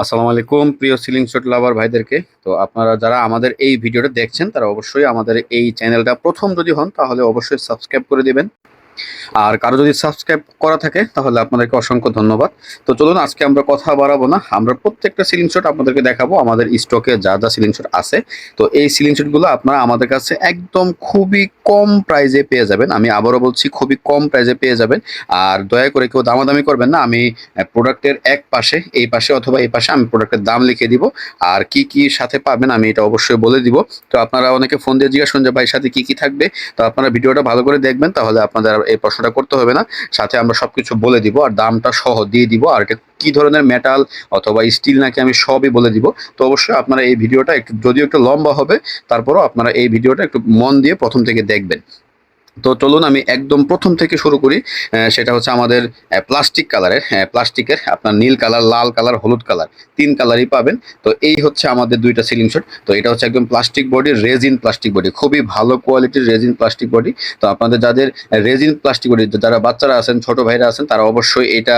আসসালামু আলাইকুম, প্রিয় সিলিং শট লাভার ভাইদেরকে। তো আপনারা যারা আমাদের এই ভিডিওটা দেখছেন, তারা অবশ্যই আমাদের এই চ্যানেলটা প্রথম যদি হন, তাহলে অবশ্যই সাবস্ক্রাইব করে দিবেন। আর কারও যদি সাবস্ক্রাইব করা থাকে, তাহলে আপনাদেরকে অসংখ্য ধন্যবাদ। তো চলুন, আজকে আমরা কথা বাড়াবো না, আমরা প্রত্যেকটা সিলিং শট আপনাদেরকে দেখাবো, আমাদের স্টকে যা যা সিলিং শট আছে। তো এই সিলিং শটগুলো আপনারা আমাদের কাছে একদম খুবই কম প্রাইজে পেয়ে যাবেন। আমি আবারও বলছি, খুবই কম প্রাইজে পেয়ে যাবেন। আর দয়া করে কেউ দামাদামি করবেন না, আমি প্রোডাক্টের এক পাশে, এই পাশে অথবা এই পাশে আমি প্রোডাক্টের দাম লিখে দিব। আর কি কি সাথে পাবেন, আমি এটা অবশ্যই বলে দিব। তো আপনারা অনেকে ফোন দিয়ে জিজ্ঞাসা যে, ভাই সাথে কি কি থাকবে? তো আপনারা ভিডিওটা ভালো করে দেখবেন, তাহলে আপনাদের এই প্রশ্নটা করতে হবে না। সাথে আমরা সবকিছু বলে দিব আর দামটা সহ দিয়ে দিব আর এটা কি ধরনের মেটাল অথবা স্টিল নাকি আমি সবই বলে দিব। তো অবশ্যই আপনারা এই ভিডিওটা একটু যদিও একটু লম্বা হবে, তারপরও আপনারা এই ভিডিওটা একটু মন দিয়ে প্রথম থেকে দেখবেন। তো চলুন আমি একদম প্রথম থেকে শুরু করি সেটা হচ্ছে আমাদের প্লাস্টিক কালারের হ্যাঁ প্লাস্টিকের আপনার নীল কালার লাল কালার হলুদ কালার তিন কালারই পাবেন। তো এই হচ্ছে আমাদের দুইটা সিলিং শট তো এটা হচ্ছে একদম plastic body resin plastic body খুবই ভালো কোয়ালিটির রেজিন প্লাস্টিক বডি তো আপনাদের যাদের রেজিন প্লাস্টিক বডি যারা বাচ্চারা আছেন, ছোট ভাইরা আছেন, তারা অবশ্যই এটা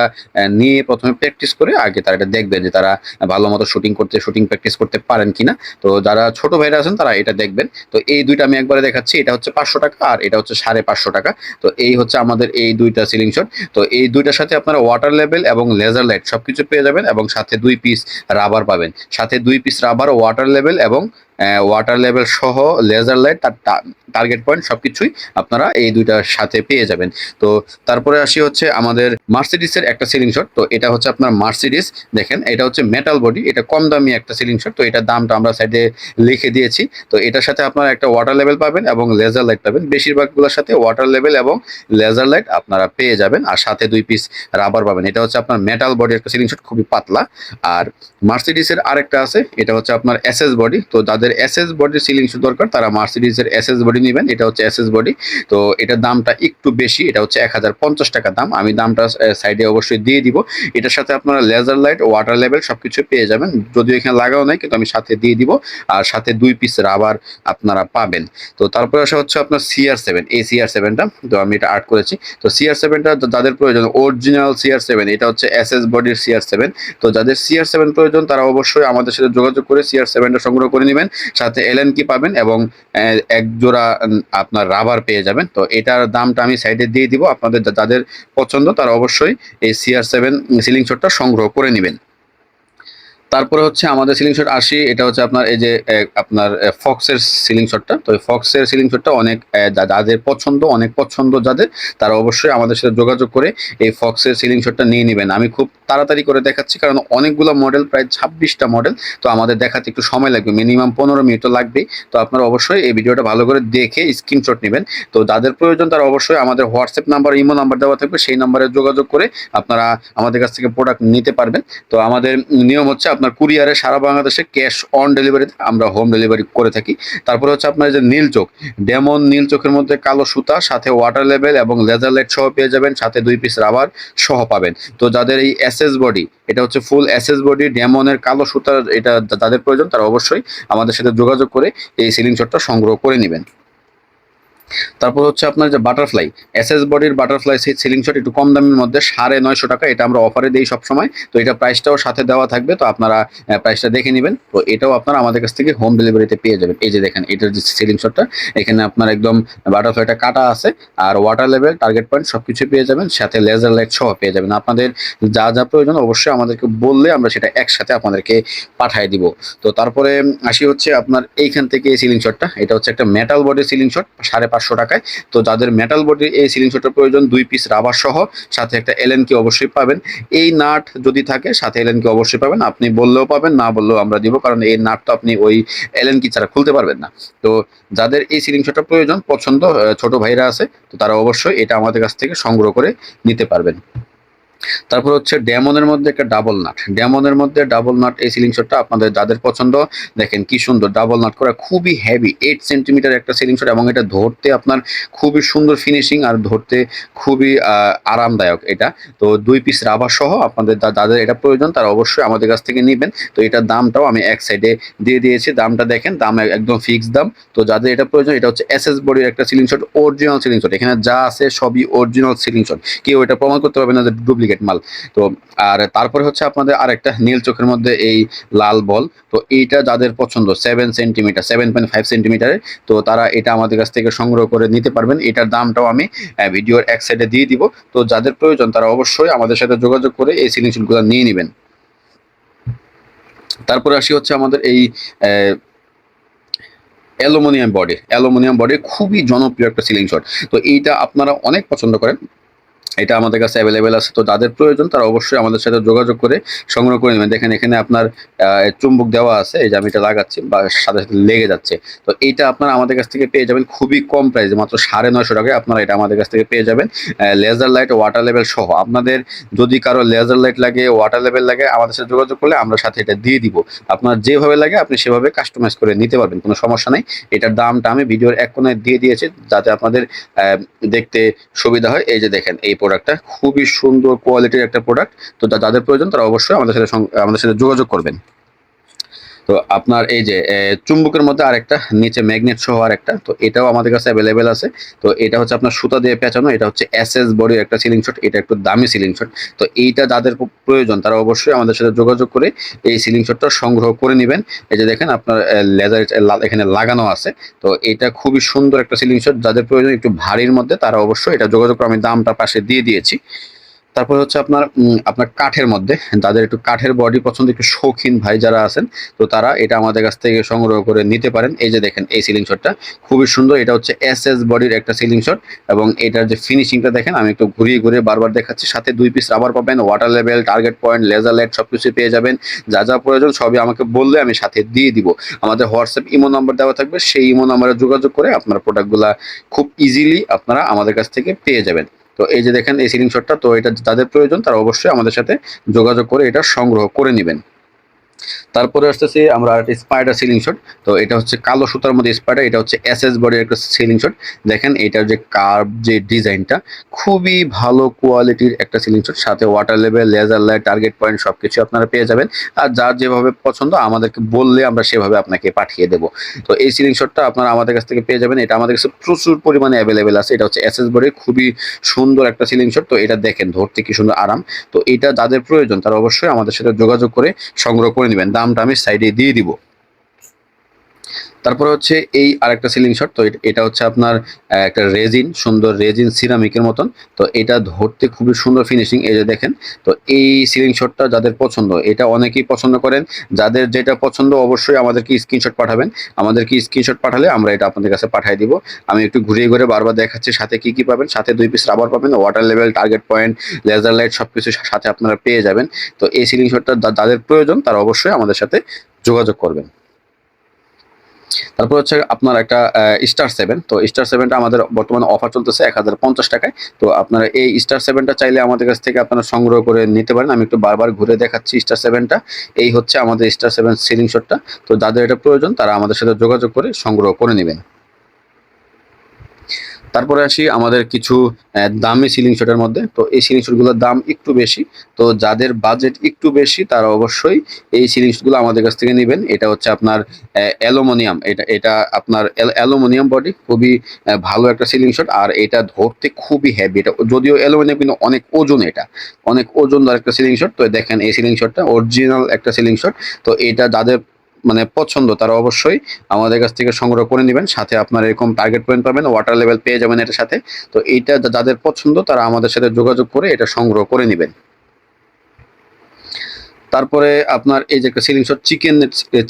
নিয়ে প্রথমে প্র্যাকটিস করে, আগে তারা এটা দেখবেন যে তারা ভালো মতো শুটিং করতে শুটিং প্র্যাকটিস করতে পারেন কিনা। তো যারা ছোট ভাইরা আছেন, তারা এটা দেখবেন। তো এই দুইটা আমি একবারে দেখাচ্ছি, এটা হচ্ছে পাঁচশো টাকা, আর এটা হচ্ছে সাড়ে পাঁচশো টাকা। তো এই হচ্ছে আমাদের এই দুইটা সিলিং শট তো এই দুইটার সাথে আপনারা ওয়াটার লেভেল এবং লেজার লাইট সব কিছু পেয়ে যাবেন এবং সাথে দুই পিস রাবার পাবেন। সাথে দুই পিস রাবার ওয়াটার লেভেল এবং ওয়াটার লেভেল সহ লেজার লাইট তার টার্গেট পয়েন্ট সব কিছুই আপনারা এই দুইটার সাথে পেয়ে যাবেন। তো তারপরে আসি হচ্ছে আমাদের মার্সিডিসের একটা সিলিং শট তো এটা হচ্ছে আপনার মার্সিডিস দেখেন, এটা হচ্ছে মেটাল বডি এটা কম দামি একটা সিলিং শট তো এটার দামটা আমরা সাইডে লিখে দিয়েছি। তো এটার সাথে আপনারা একটা ওয়াটার লেভেল পাবেন এবং লেজার লাইট পাবেন। বেশিরভাগগুলোর সাথে ওয়াটার লেভেল এবং লেজার লাইট আপনারা পেয়ে যাবেন আর সাথে দুই পিস রাবার পাবেন। এটা হচ্ছে আপনার মেটাল বডি একটা সিলিং শট খুবই পাতলা। আর মার্সিডিসের আরেকটা আছে, এটা হচ্ছে আপনার এসএস বডি তো যাদের এসএস বডির সিলিং শট দরকার, তারা মার্সিডিসের এসএস বডি নেবেন, এটা হচ্ছে এসএস বডি তো এটার দামটা একটু বেশি, এটা হচ্ছে এক হাজার পঞ্চাশ টাকা দাম। আমি দামটা সাইডে অবশ্যই দিয়ে দিব। এটার সাথে আপনারা লেজার লাইট ওয়াটার লেভেল সব কিছু পেয়ে যাবেন। যদিও এখানে লাগাও নাই, কিন্তু আমি সাথে দিয়ে দিব। আর সাথে দুই পিস রাবার আপনারা পাবেন। তো তারপরে আসা হচ্ছে আপনার সিআর সেভেন এই সিআর সেভেনটা তো আমি এটা আর্ট করেছি। তো সিআর সেভেনটা যাদের প্রয়োজন অরিজিনাল সিআর সেভেন এটা হচ্ছে এস এস বডির সিআর সেভেন তো যাদের সিআর সেভেন প্রয়োজন, তারা অবশ্যই আমাদের সাথে যোগাযোগ করে সিআর সেভেনটা সংগ্রহ করে নেবেন। সাথে এলএন কি পাবেন এবং এক জোড়া আপনার রাবার পেয়ে যাবেন। তো এটার দামটা আমি সাইডে দিয়ে দিব। আপনাদের যাদের পছন্দ তারা অবশ্যই এই সিআর সেভেন সিলিং শটটা সংগ্রহ করে নেবেন। তারপরে হচ্ছে আমাদের সিলিং শট আসি, এটা হচ্ছে আপনার এই যে আপনার ফক্সের সিলিং শটটা তো ফক্সের সিলিং শটটা অনেক যাদের পছন্দ, অনেক পছন্দ যাদের, তারা অবশ্যই আমাদের সাথে যোগাযোগ করে এই ফক্সের সিলিং শটটা নিয়ে নেবেন। আমি খুব তাড়াতাড়ি করে দেখাচ্ছি, কারণ অনেকগুলো মডেল প্রায় ছাব্বিশটা মডেল তো আমাদের দেখাতে একটু সময় লাগবে। মিনিমাম পনেরো মিনিট তো লাগবেই। তো আপনারা অবশ্যই এই ভিডিওটা ভালো করে দেখে স্ক্রিনশট নেবেন। তো যাদের প্রয়োজন, তারা অবশ্যই আমাদের হোয়াটসঅ্যাপ নাম্বার ইমো নাম্বার দেওয়া থাকবে। সেই নাম্বারে যোগাযোগ করে আপনারা আমাদের কাছ থেকে প্রোডাক্ট নিতে পারবেন। তো আমাদের নিয়ম হচ্ছে আপনার কুরিয়ারে সারা বাংলাদেশে ক্যাশ অন ডেলিভারিতে আমরা হোম ডেলিভারি করে থাকি। তারপরে হচ্ছে আপনার যে নীল চোখ, ডেমন নীল চোখের মধ্যে কালো সুতা, সাথে ওয়াটার লেভেল এবং লেজার লাইট সহ পেয়ে যাবেন, সাথে দুই পিস রাবার সহ পাবেন। তো যাদের এই এসএস বডি এটা হচ্ছে ফুল এসএস বডি ডেমনের কালো সুতার এটা যাদের প্রয়োজন তারা অবশ্যই আমাদের সাথে যোগাযোগ করে এই সিলিং শটটা সংগ্রহ করে নেবেন। তারপর হচ্ছে আপনার যে বাটারফ্লাই এসএস বডির বাটারফ্লাই সেই সিলিং শট একটু কম দামের মধ্যে, সাড়ে নয়শো টাকা, এটা আমরা অফারে দিই সবসময়। তো এটা প্রাইসটাও সাথে দেওয়া থাকবে, তো আপনারা প্রাইসটা দেখে নেবেন। তো এটাও আপনারা আমাদের কাছ থেকে হোম ডেলিভারিতে পেয়ে যাবেন। এই যে দেখেন, এটার যে সিলিং শটটা এখানে আপনার একদম বাটারফ্লাইটা কাটা আছে, আর ওয়াটার লেভেল টার্গেট পয়েন্ট সব কিছু পেয়ে যাবেন, সাথে লেজার লাইট সহ পেয়ে যাবেন। আপনাদের যা যা প্রয়োজন অবশ্যই আমাদেরকে বললে আমরা সেটা একসাথে আপনাদেরকে পাঠিয়ে দিব। তো তারপরে আসি হচ্ছে আপনার এইখান থেকে এই সিলিং শটটা এটা হচ্ছে একটা মেটাল বডির সিলিং শট সাড়ে পাঁচশো টাকায়। তো যাদের মেটাল বডির এই সিলিং শটের প্রয়োজন, দুই পিস রাবার সহ, সাথে একটা এলএন কি অবশ্যই পাবেন। এই নাট যদি থাকে, সাথে এলএন কি অবশ্যই পাবেন। আপনি বললেও পাবেন, না বললেও আমরা দিব, কারণ এই নাট তো আপনি ওই এলএন কি ছাড়া খুলতে পারবেন না। তো যাদের এই সিলিং শটটা প্রয়োজন, পছন্দ ছোট ভাইরা আছে, তো তারা অবশ্যই এটা আমাদের কাছ থেকে সংগ্রহ করে নিতে পারবেন। তারপর হচ্ছে ড্যামনের মধ্যে একটা ডাবল নাট ড্যামনের মধ্যে ডাবল নাট এই সিলিং শটটা আপনাদের যাদের পছন্দ, দেখেন কি সুন্দর ডাবল নাট করা, খুবই হেভি এইট সেন্টিমিটার একটা সিলিং শট এবং এটা ধরতে আপনার খুবই সুন্দর ফিনিশিং আর ধরতে খুবই আরামদায়ক এটা। তো দুই পিস রাবার সহ আপনাদের যাদের এটা প্রয়োজন তারা অবশ্যই আমাদের কাছ থেকে নেবেন। তো এটার দামটাও আমি এক সাইডে দিয়ে দিয়েছি। দামটা দেখেন, দাম একদম ফিক্স দাম। তো যাদের এটা প্রয়োজন, এটা হচ্ছে এসএস বডির একটা ceiling shot original ceiling shot এখানে যা আছে সবই অরিজিনাল সিলিং শট কেউ এটা প্রমাণ করতে পারবে না যে ডুপ্লিকেট ডুপ্লিকেট মাল। তো, আর তারপরে হচ্ছে আপনাদের আরেকটা নীল চোখের মধ্যে এই লাল বল। তো এইটা যাদের পছন্দ seven centimetre seven point five সেন্টিমিটারের তো তারা এটা আমাদের কাছ থেকে সংগ্রহ করে নিতে পারবেন। এটার দামটাও আমি ভিডিওর এক সাইডে দিয়ে দিব। তো যাদের প্রয়োজন, তারা অবশ্যই আমাদের সাথে যোগাযোগ করে এই সিলিং শুটগুলো নিয়ে নেবেন। তারপরে আসি হচ্ছে আমাদের এই অ্যালুমিনিয়াম বডি। অ্যালুমিনিয়াম বডি খুবই জনপ্রিয় একটা সিলিং শট তো এইটা আপনারা অনেক পছন্দ করেন। এটা আমাদের কাছে অ্যাভেলেবেল আছে। তো যাদের প্রয়োজন, তারা অবশ্যই আমাদের সাথে যোগাযোগ করে সংগ্রহ করে নেবেন। দেখেন, এখানে আপনার চুম্বক দেওয়া আছে। এই যে আমি এটা লাগাচ্ছি বা সাথে সাথে লেগে যাচ্ছে। তো এইটা আপনারা আমাদের কাছ থেকে পেয়ে যাবেন খুবই কম প্রাইসে মাত্র সাড়ে নয়শো টাকায় আপনারা এটা আমাদের কাছ থেকে পেয়ে যাবেন। লেজার লাইট ওয়াটার লেভেল সহ। আপনাদের যদি কারও লেজার লাইট লাগে ওয়াটার লেভেল লাগে, আমাদের সাথে যোগাযোগ করলে আমরা সাথে এটা দিয়ে দিব। আপনার যেভাবে লাগে, আপনি সেভাবে কাস্টমাইজ করে নিতে পারবেন। কোনো সমস্যা নেই। এটার দামটা আমি ভিডিওর এক কোনায় দিয়ে দিয়েছি, যাতে আপনাদের দেখতে সুবিধা হয়। এই যে দেখেন, এই প্রোডাক্টটা খুবই সুন্দর কোয়ালিটির একটা প্রোডাক্ট তো যাদের প্রয়োজন তারা অবশ্যই আমাদের সাথে আমাদের সাথে যোগাযোগ করবেন। তো আপনার এই যে চুম্বকের মধ্যে আরেকটা, নিচে ম্যাগনেট সহ আরেকটা, তো এটাও আমাদের কাছে অ্যাভেলেবেল আছে। তো এটা হচ্ছে আপনার সুতা দিয়ে পেঁচানো, এটা হচ্ছে এস এস বডির একটা সিলিং শট এটা একটু দামি সিলিং শট তো এইটা যাদের প্রয়োজন, তারা অবশ্যই আমাদের সাথে যোগাযোগ করে এই সিলিং শটটা সংগ্রহ করে নেবেন। এই যে দেখেন আপনার লেজার এখানে লাগানো আছে। তো এটা খুবই সুন্দর একটা সিলিং শট যাদের প্রয়োজন একটু ভারীর মধ্যে, তারা অবশ্যই এটা যোগাযোগ করে, আমি দামটা পাশে দিয়ে দিয়েছি। তারপর হচ্ছে আপনার আপনার কাঠের মধ্যে, যাদের একটু কাঠের বডি পছন্দ, একটু শৌখিন ভাই যারা আছেন, তো তারা এটা আমাদের কাছ থেকে সংগ্রহ করে নিতে পারেন। এই যে দেখেন, এই সিলিং শটটা খুবই সুন্দর। এটা হচ্ছে এস এস বডির একটা সিলিং শট এবং এটার যে ফিনিশিংটা দেখেন, আমি একটু ঘুরিয়ে ঘুরিয়ে বারবার দেখাচ্ছি। সাথে দুই পিস রাবার পাবেন water level target point laser light সব কিছু পেয়ে যাবেন। যা যা প্রয়োজন সবই আমাকে বললে আমি সাথে দিয়ে দিব। আমাদের হোয়াটসঅ্যাপ ইমো নাম্বার দেওয়া থাকবে, সেই ইমো নাম্বারে যোগাযোগ করে আপনার প্রোডাক্টগুলা খুব ইজিলি আপনারা আমাদের কাছ থেকে পেয়ে যাবেন। তো এই যে দেখেন, এই সিলিং শটটা তো এটা তাদের প্রয়োজন, তারা অবশ্যই আমাদের সাথে যোগাযোগ করে এটা সংগ্রহ করে নেবেন। তারপরে আসতেছি আমরা একটা স্পাইডার সিলিং শট তো এটা হচ্ছে কালো সুতার মধ্যে স্পাইডার এটা হচ্ছে এস এস বডির একটা সিলিং শট দেখেন এটার যে কার্ভ যে ডিজাইনটা, খুবই ভালো কোয়ালিটির একটা সিলিং শট সাথে water level laser light target point সব কিছু আপনারা পেয়ে যাবেন। আর যার যেভাবে পছন্দ, আমাদেরকে বললে আমরা সেভাবে আপনাকে পাঠিয়ে দেবো। তো এই সিলিং শটটা আপনারা আমাদের কাছ থেকে পেয়ে যাবেন। এটা আমাদের কাছে প্রচুর পরিমাণে অ্যাভেলেবেল আছে। এটা হচ্ছে এস এস বডির খুবই সুন্দর একটা সিলিং শট তো এটা দেখেন, ধরতে কি সুন্দর আরাম। তো এটা যাদের প্রয়োজন, তারা অবশ্যই আমাদের সাথে যোগাযোগ করে সংগ্রহ করে নেবেন। দামটা আমি সাইডে দিয়ে দিব। তারপরে হচ্ছে এই আরেকটা সিলিং শট তো এট- হচ্ছে আপনার একটা রেজিন সুন্দর রেজিন সিরামিকের মতন। তো এটা ধরতে খুবই সুন্দর ফিনিশিং এই যে দেখেন। তো এই সিলিং শটটা যাদের পছন্দ, এটা অনেকেই পছন্দ করেন। যাদের যেটা পছন্দ, অবশ্যই আমাদেরকে স্ক্রিনশট পাঠাবেন। আমাদেরকে স্ক্রিনশট পাঠালে আমরা এটা আপনাদের কাছে পাঠিয়ে দিব। আমি একটু ঘুরিয়ে ঘুরে বারবার দেখাচ্ছি, সাথে কি কি পাবেন? সাথে দুই পিস রাবার পাবেন water level target point laser light সব কিছু সাথে আপনারা পেয়ে যাবেন। তো এই সিলিং শটটা যাদের প্রয়োজন, তারা অবশ্যই আমাদের সাথে যোগাযোগ করবেন। তারপর হচ্ছে আপনার একটা স্টার সেভেন তো স্টার সেভেনটা আমাদের বর্তমানে অফার চলতেছে এক হাজার পঞ্চাশ টাকায়। তো আপনারা এই স্টার সেভেনটা চাইলে আমাদের কাছ থেকে আপনারা সংগ্রহ করে নিতে পারেন। আমি একটু বারবার ঘুরে দেখাচ্ছি স্টার সেভেনটা এই হচ্ছে আমাদের স্টার সেভেন সিলিং শটটা তো যাদের এটা প্রয়োজন, তারা আমাদের সাথে যোগাযোগ করে সংগ্রহ করে নেবেন। তারপরে আসি আমাদের কিছু দামি সিলিং শটের মধ্যে। তো এই সিলিং শটগুলোর দাম একটু বেশি। তো যাদের বাজেট একটু বেশি, তারা অবশ্যই এই সিলিং শটগুলো আমাদের কাছ থেকে নেবেন। এটা হচ্ছে আপনার অ্যালুমিনিয়াম। এটা এটা আপনার অ্যালুমিনিয়াম বডি খুবই ভালো একটা সিলিং শট আর এটা ধরতে খুবই হেভি এটা যদিও অ্যালুমিনিয়াম, কিন্তু অনেক ওজন এটা। অনেক ওজনদার একটা সিলিং শট তো দেখেন এই সিলিং শটটা অরিজিনাল একটা সিলিং শট তো এটা যাদের মানে পছন্দ, তারা অবশ্যই আমাদের কাছ থেকে সংগ্রহ করে নেবেন। সাথে আপনার এরকম টার্গেট পয়েন্ট পাবেন ওয়াটার লেভেল পেয়ে যাবেন এটার সাথে। তো এইটা যাদের পছন্দ, তারা আমাদের সাথে যোগাযোগ করে এটা সংগ্রহ করে নেবেন। তারপরে আপনার এই যে একটা slingshot chicken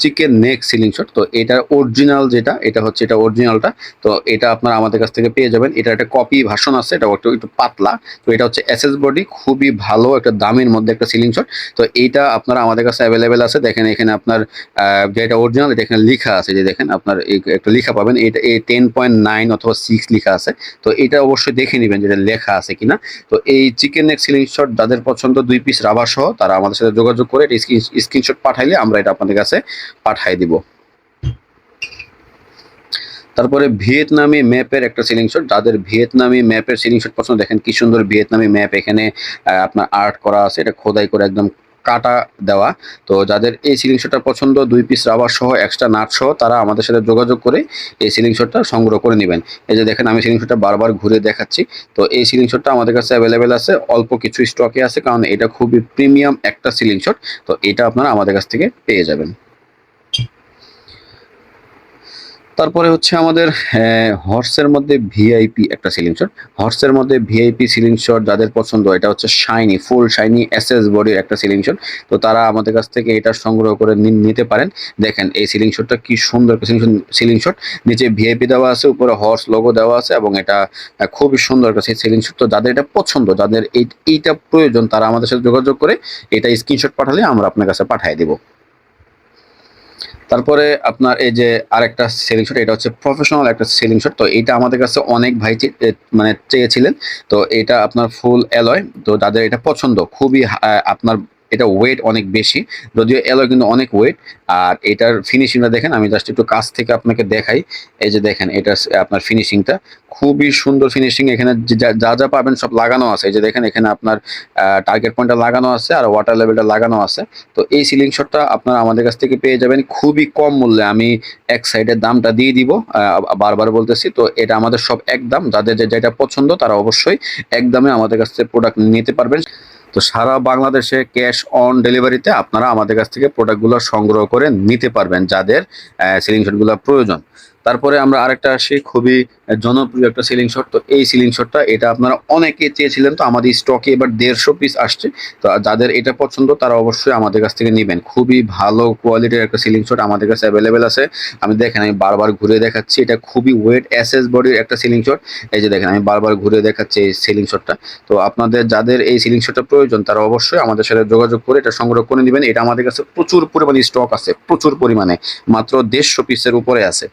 chicken neck slingshot তো এটা অরিজিনাল যেটা, এটা হচ্ছে এটা অরিজিনালটা তো এটা আপনারা আমাদের কাছ থেকে পেয়ে যাবেন। এটা একটা কপি ভার্সন আছে এটা একটু একটু পাতলা, তো এটা হচ্ছে এসএস বডি খুবই ভালো একটা দামের মধ্যে একটা সিলিং শট তো এইটা আপনারা আমাদের কাছে অ্যাভেলেবেল আছে। দেখেন এখানে আপনার যেটা অরিজিনাল এটা এখানে লেখা আছে যে দেখেন আপনার একটা লেখা পাবেন, এটা, এই টেন পয়েন্ট নাইন অথবা সিক্স লেখা আছে, তো এটা অবশ্যই দেখে নেবেন যেটা লেখা আছে কিনা। তো এই চিকেন নেক সিলিং শট যাদের পছন্দ, দুই পিস রাবার সহ, তারা আমাদের সাথে যোগাযোগ করে এটা স্ক্রিনশট পাঠাইলে আমরা এটা আপনাদের কাছে পাঠাই দিব। তারপরে ভিয়েতনামি ম্যাপের একটা সিলিং শট যাদের ভিয়েতনামি ম্যাপের সিলিং শট পছন্দ, দেখেন কি সুন্দর ভিয়েতনামি ম্যাপ এখানে আপনার আর্ট করা আছে। এটা খোদাই করে একদম কাটা দেওয়া। তো যাদের এই সিলিং শটটা পছন্দ, দুই পিস রাবার সহ এক্সট্রা নাট সহ, তারা আমাদের সাথে যোগাযোগ করে এই সিলিং শটটা সংগ্রহ করে নেবেন। এই যে দেখেন, আমি সিলিং শটটা বারবার ঘুরে দেখাচ্ছি। তো এই সিলিং শটটা আমাদের কাছে অ্যাভেলেবেল আছে। অল্প কিছু স্টকে আছে, কারণ এটা খুবই প্রিমিয়াম একটা সিলিং শট তো এটা আপনারা আমাদের কাছ থেকে পেয়ে যাবেন। তারপরে হচ্ছে আমাদের হর্সের মধ্যে ভিআইপি একটা সিলিং শট হর্সের মধ্যে ভিআইপি সিলিং শট যাদের পছন্দ, এটা হচ্ছে শাইনি ফুল শাইনি এসএস বডির একটা সিলিং শট তো তারা আমাদের কাছ থেকে এটা সংগ্রহ করে নিতে পারেন। দেখেন, এই সিলিং শটটা কি সুন্দর একটা সিলিং শট নিচে ভিআইপি দেওয়া আছে, উপরে হর্স লোগো দেওয়া আছে এবং এটা খুবই সুন্দর একটা সিলিং শট তো যাদের এটা পছন্দ, যাদের এই, এইটা প্রয়োজন, তারা আমাদের সাথে যোগাযোগ করে এটা স্ক্রিনশট পাঠালে আমরা আপনার কাছে পাঠিয়ে দেবো। তারপরে আপনার এই যে আরেকটা সেলিং শট এটা হচ্ছে প্রফেশনাল একটা সেলিং শট তো এটা আমাদের কাছে অনেক ভাই মানে চেয়েছিলেন। তো এটা আপনার ফুল অ্যালয় তো যাদের এটা পছন্দ, খুবই আপনার এটা ওয়েট অনেক বেশি। যদিও এলো কিন্তু অনেক ওয়েট আর এটার ফিনিশিংটা দেখেন, আমি জাস্ট একটু কাছ থেকে আপনাকে দেখাই। এই যে দেখেন, এটা আপনার ফিনিশিংটা খুবই সুন্দর ফিনিশিং এখানে যে- যা পাবেন সব লাগানো আছে। এই যে দেখেন, এখানে আপনার টার্গেট পয়েন্টটা লাগানো আছে, আর ওয়াটার লেভেলটা লাগানো আছে। তো এই সিলিং শটটা আপনারা আমাদের কাছ থেকে পেয়ে যাবেন খুবই কম মূল্যে। আমি এক সাইডের দামটা দিয়ে দিব বারবার বলতেছি। তো এটা আমাদের সব এক দাম যাদের যেটা পছন্দ, তারা অবশ্যই এক দামে আমাদের কাছ থেকে প্রোডাক্ট নিতে পারবেন। তো সারা বাংলাদেশে ক্যাশ অন ডেলিভারিতে আপনারা আমাদের কাছ থেকে প্রোডাক্টগুলো সংগ্রহ করে নিতে পারবেন যাদের সিলিং শটগুলো প্রয়োজন। তারপরে আমরা আরেকটা আসি, খুবই জনপ্রিয় একটা সিলিং শট তো এই সিলিং শটটা এটা আপনারা অনেকে চেয়েছিলেন, তো আমাদের স্টকে এবার দেড়শো পিস আসছে। তো যাদের এটা পছন্দ, তারা অবশ্যই আমাদের কাছ থেকে নেবেন। খুবই ভালো কোয়ালিটির একটা সিলিং শট আমাদের কাছে অ্যাভেলেবেল আছে। আমি দেখেন, আমি বারবার ঘুরে দেখাচ্ছি, এটা খুবই ওয়েট অ্যাসেস বডির একটা সিলিং শট এই যে দেখেন, আমি বারবার ঘুরে দেখাচ্ছি এই সিলিং শটটা তো আপনাদের, যাদের এই সিলিং শটটা প্রয়োজন, তারা অবশ্যই আমাদের সাথে যোগাযোগ করে এটা সংগ্রহ করে নেবেন। এটা আমাদের কাছে প্রচুর পরিমাণে স্টক আছে, প্রচুর পরিমাণে। মাত্র দেড়শো পিসের উপরে আছে।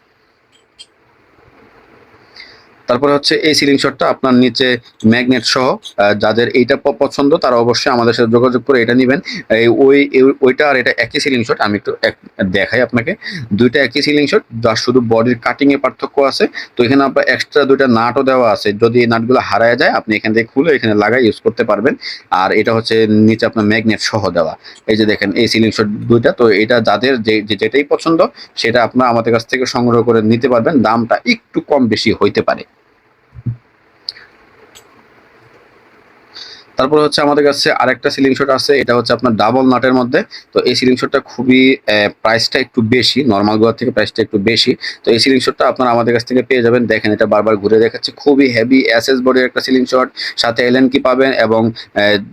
তারপরে হচ্ছে এই সিলিং শটটা আপনার নিচে ম্যাগনেট সহ যাদের এইটা পছন্দ, তারা অবশ্যই আমাদের সাথে যোগাযোগ করে এটা নেবেন। এই ওই ওইটা আর এটা একই সিলিং শট আমি একটু এক- দেখাই আপনাকে। দুইটা একই সিলিং শট যার শুধু বডির কাটিং এ পার্থক্য আছে। তো এখানে আপনার এক্সট্রা দুইটা নাটও দেওয়া আছে। যদি এই নাটগুলো হারায় যায়, আপনি এখান থেকে খুলে এখানে লাগাই ইউজ করতে পারবেন। আর এটা হচ্ছে নিচে আপনার ম্যাগনেট সহ দেওয়া। এই যে দেখেন, এই সিলিং শট দুইটা, তো এটা যাদের যে- যেটাই পছন্দ, সেটা আপনার আমাদের কাছ থেকে সংগ্রহ করে নিতে পারবেন। দামটা একটু কম বেশি হইতে পারে। তারপরে হচ্ছে আমাদের কাছে আরেকটা সিলিং শট আছে, এটা হচ্ছে আপনার ডাবল নাটের মধ্যে। তো এই সিলিং শটটা খুবই প্রাইসটা একটু বেশি নর্মালগুলোর থেকে প্রাইসটা একটু বেশি। তো এই সিলিং শটটা আপনারা আমাদের কাছ থেকে পেয়ে যাবেন। দেখেন, এটা বারবার ঘুরে দেখাচ্ছে। খুবই হেভি এসএস বডির একটা সিলিং শট সাথে এলএন কি পাবেন এবং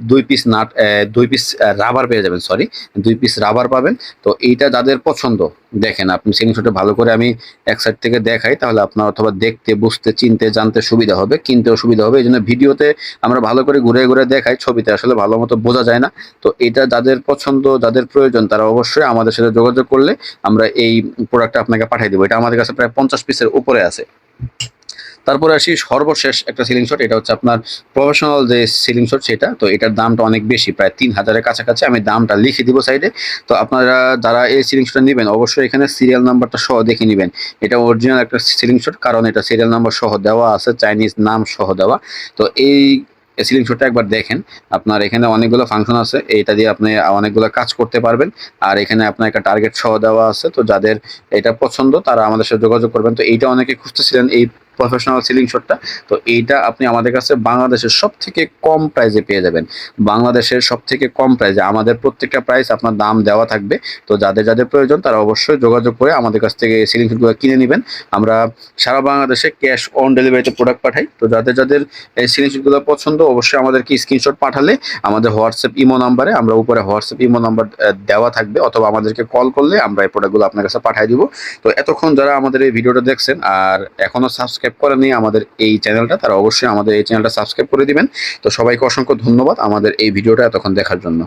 দুই পিস নাট দুই পিস রাবার পেয়ে যাবেন সরি দুই পিস রাবার পাবেন। তো এইটা যাদের পছন্দ, দেখেন, আপনি সিলিং শটটা ভালো করে আমি এক সাইড থেকে দেখাই, তাহলে আপনার অথবা দেখতে, বুঝতে, চিনতে, জানতে সুবিধা হবে, কিনতেও সুবিধা হবে। এই জন্য ভিডিওতে আমরা ভালো করে ঘুরে ঘুরে দেখাই ছবিতে আসলে ভালো মতো বোঝা যায় না। তো এটা যাদের পছন্দ, যাদের প্রয়োজন, তারা অবশ্যই আমাদের সাথে যোগাযোগ করলে আমরা এই প্রোডাক্টটা আপনাকে পাঠিয়ে দেবো। এটা আমাদের কাছে প্রায় পঞ্চাশ পিসের উপরে আছে। তারপরে আসি সর্বশেষ একটা সিলিং শট এটা হচ্ছে আপনার প্রফেশনাল যে সিলিং শট সেটা, তো এটার দামটা অনেক বেশি, প্রায় তিন হাজারের কাছাকাছি। আমি দামটা লিখে দিব সাইডে তো আপনারা যারা এই সিলিং শটটা নেবেন, অবশ্যই এখানে সিরিয়াল নাম্বারটা সহ দেখে নেবেন। এটা অরিজিনাল একটা সিলিং শট কারণ এটা সিরিয়াল নাম্বার সহ দেওয়া আছে চাইনিজ নাম সহ দেওয়া। তো এই সিলিং শটটা একবার দেখেন। আপনার এখানে অনেকগুলো ফাংশন আছে এটা দিয়ে আপনি অনেকগুলো কাজ করতে পারবেন। আর এখানে আপনার একটা টার্গেট সহ দেওয়া আছে, তো যাদের এটা পছন্দ, তারা আমাদের সাথে যোগাযোগ করবেন। তো এইটা অনেকে খুঁজতেছিলেন, এই প্রফেশনাল সিলিং শটটা তো এইটা আপনি আমাদের কাছে বাংলাদেশের সব থেকে কম প্রাইসে পেয়ে যাবেন। বাংলাদেশের সব থেকে কম প্রাইসে আমাদের প্রত্যেকটা প্রাইস আপনার দাম দেওয়া থাকবে, তো যাদের যাদের প্রয়োজন তারা অবশ্যই যোগাযোগ করে আমাদের কাছ থেকে সিলিং শটগুলো কিনে নেবেন। আমরা সারা বাংলাদেশে ক্যাশ অন ডেলিভারিতে প্রোডাক্ট পাঠাই, তো যাদের যাদের এই সিলিং শটগুলো পছন্দ অবশ্যই আমাদেরকে স্ক্রিনশট পাঠালে আমাদের হোয়াটসঅ্যাপ ইমো নাম্বারে, আমরা উপরে হোয়াটসঅ্যাপ ইমো নাম্বার দেওয়া থাকবে, অথবা আমাদেরকে কল করলে আমরা এই প্রোডাক্টগুলো আপনার কাছে পাঠিয়ে দিব। তো এতক্ষণ যারা আমাদের এই ভিডিওটা দেখছেন আর এখনও সাবস্ক্রাইব করেনি আমাদের এই চ্যানেলটা তারা অবশ্যই আমাদের এই চ্যানেলটা সাবস্ক্রাইব করে দিবেন। তো সবাইকে অসংখ্য ধন্যবাদ আমাদের এই ভিডিওটা এতক্ষণ দেখার জন্য।